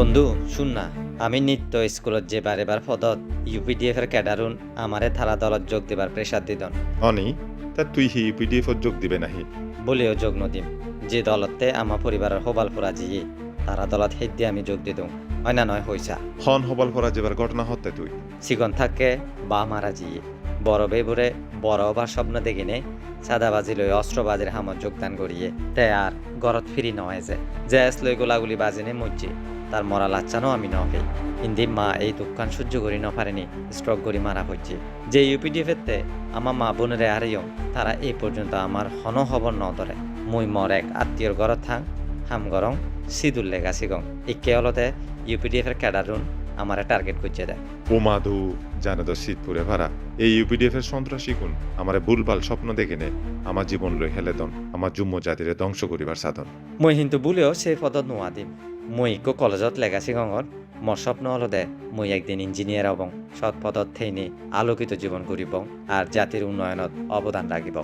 বন্ধু শুন না আমি নিত্য স্কুলত যে বারে বার পদত ইউপিডিএফ এর ক্যাডারুন আমারে থালা দলত যোগ দিবার প্রেসার দিদন অনি তা তুই হি ইউপিডিএফ যোগ দিবে নাহি? বলেও যোগ নদিম যে দলতে আমার পরিবারের হোবাল ফুরা জিয়ে তারা দলত হেদ দিয়ে আমি যোগ দিদুম হয় না নয় হইসা হন হবাল ফরা যেবার ঘটনা হতে তুই। সিগন থাকে বা মারা জিয়ে বড় বেবুরে বড় বা স্বপ্ন দেখিনে সাদাবাজি লই অস্ত্রবাজির হামত যোগদান করিয়ে তে আর গরত ফিরি নয় যে জেস লই গোলাগুলি বাজিনে মজ্জি। তার মরা লাচ্চানো আমি নহে ইন্দি মা এই দুঃখান সহ্য করি ন পারেনি স্ট্রোক করি মারা হচ্ছে যে ইউপিডিএফ এতে আমার মা বোনেরে আরিয়ম তারা এই পর্যন্ত আমার হন হবর ন ধরে। মুই মর এক আত্মীয়র ঘরত থাং হাম গরং সিদুল লেগা সিগং। ইকে অলতে ইউপিডিএফ এর ক্যাডারুন আমারে টার্গেট করছে দেয় ও মাধু জানে তো শীতপুরে ভাড়া। এই ইউপিডিএফ এর সন্ত্রাসী কোন? আমারে ভুলভাল স্বপ্ন দেখে নে। আমার জীবন লই হেলে দন আমার জুম্ম জাতিরে ধ্বংস করিবার সাধন। মই কিন্তু বুলেও সেই পদত নোৱা দিম। মই ইকো কলেজত লেগাছি গঙর মোৰ স্বপ্ন হল দে, মই একদিন ইঞ্জিনিয়ার হবং, সৎ পদত থেইনি আলোকিত জীবন করিব আর জাতির উন্নয়নত অবদান রাখিব